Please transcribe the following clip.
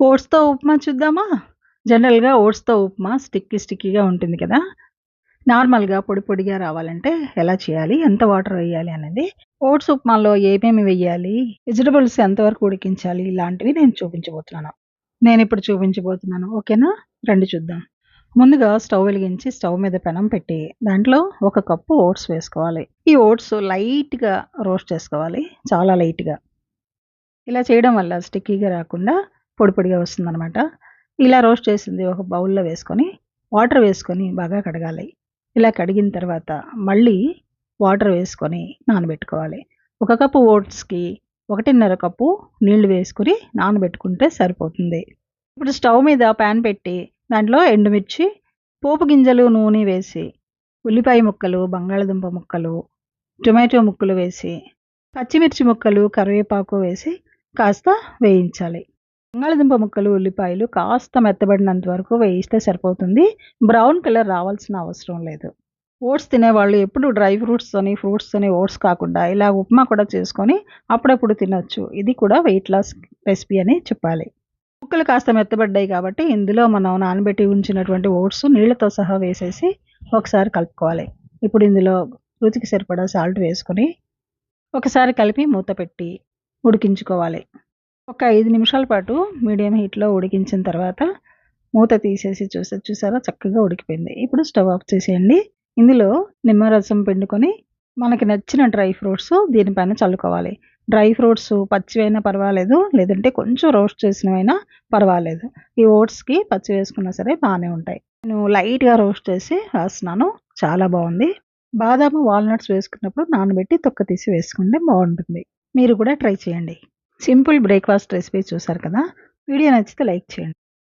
ఓట్స్‌తో ఉప్మా చూద్దామా? జనరల్‌గా ఓట్స్‌తో ఉప్మా స్టిక్కీ స్టిక్కీగా ఉంటుంది కదా! నార్మల్‌గా పొడి పొడిగా రావాలంటే ఎలా చేయాలి? ఎంత వాటర్ వేయాలి అనేది ఓట్స్ ఉప్మాలో ఏమేమి వెయ్యాలి? వెజిటబుల్స్ ఎంతవరకు ఉడికించాలి? ఇలాంటివి నేను చూపించబోతున్నాను. నేను ఇప్పుడు చూపించబోతున్నాను. ఓకేనా? రండి చూద్దాం. ముందుగా స్టవ్ వెలిగించి స్టవ్ మీద పెనం పెట్టి దాంట్లో ఒక కప్పు ఓట్స్ వేసుకోవాలి. ఈ ఓట్స్ లైట్‌గా రోస్ట్ చేసుకోవాలి. చాలా లైట్‌గా. ఇలా చేయడం వల్ల స్టిక్కీగా రాకుండా పొడి పొడిగా వస్తుందనమాట. ఇలా రోస్ట్ చేసింది ఒక బౌల్‌లో వేసుకొని వాటర్ వేసుకొని బాగా కడగాలి. ఇలా కడిగిన తర్వాత మళ్ళీ వాటర్ వేసుకొని నానబెట్టుకోవాలి. ఒక కప్పు ఓట్స్‌కి 1:30 కప్పు నీళ్ళు వేసుకొని నానబెట్టుకుంటే సరిపోతుంది. ఇప్పుడు స్టవ్ మీద పాన్ పెట్టి దాంట్లో ఎండుమిర్చి, పోపు గింజలు, నూనె వేసి ఉల్లిపాయ ముక్కలు, బంగాళదుంప ముక్కలు, టొమాటో ముక్కలు వేసి పచ్చిమిర్చి ముక్కలు, కరివేపాకు వేసి కాస్త వేయించాలి. బంగాళదుంప ముక్కలు, ఉల్లిపాయలు కాస్త మెత్తబడినంత వరకు వేయిస్తే సరిపోతుంది. బ్రౌన్ కలర్ రావాల్సిన అవసరం లేదు. ఓట్స్ తినేవాళ్ళు ఎప్పుడు డ్రై ఫ్రూట్స్‌తోని, ఫ్రూట్స్‌తోని ఓట్స్ కాకుండా ఇలా ఉప్మా కూడా చేసుకొని అప్పుడప్పుడు తినొచ్చు. ఇది కూడా వెయిట్ లాస్ రెసిపీ అని చెప్పాలి. ముక్కలు కాస్త మెత్తబడ్డాయి కాబట్టి ఇందులో మనం నానబెట్టి ఉంచినటువంటి ఓట్స్ నీళ్ళతో సహా వేసేసి ఒకసారి కలుపుకోవాలి. ఇప్పుడు ఇందులో రుచికి సరిపడా సాల్ట్ వేసుకొని ఒకసారి కలిపి మూత పెట్టి ఉడికించుకోవాలి. ఒక ఐదు నిమిషాల పాటు మీడియం హీట్‌లో ఉడికించిన తర్వాత మూత తీసేసి చూసే చూసారా చక్కగా ఉడికిపోయింది. ఇప్పుడు స్టవ్ ఆఫ్ చేసేయండి. ఇందులో నిమ్మరసం పిండుకొని మనకి నచ్చిన డ్రై ఫ్రూట్స్ దీనిపైన చల్లుకోవాలి. డ్రై ఫ్రూట్స్ పచ్చివైనా పర్వాలేదు. లేదంటే కొంచెం రోస్ట్ చేసినవైనా పర్వాలేదు. ఈ ఓట్స్‌కి పచ్చి వేసుకున్నా సరే బాగానే ఉంటాయి. నేను లైట్‌గా రోస్ట్ చేసి వేస్తున్నాను. చాలా బాగుంది బాదాము, వాల్‌నట్స్ వేసుకున్నప్పుడు నానబెట్టి తొక్క తీసి వేసుకుంటే బాగుంటుంది మీరు కూడా ట్రై చేయండి. సింపుల్ బ్రేక్‌ఫాస్ట్ రెసిపీ చూసారు కదా! వీడియో నచ్చితే లైక్ చేయండి.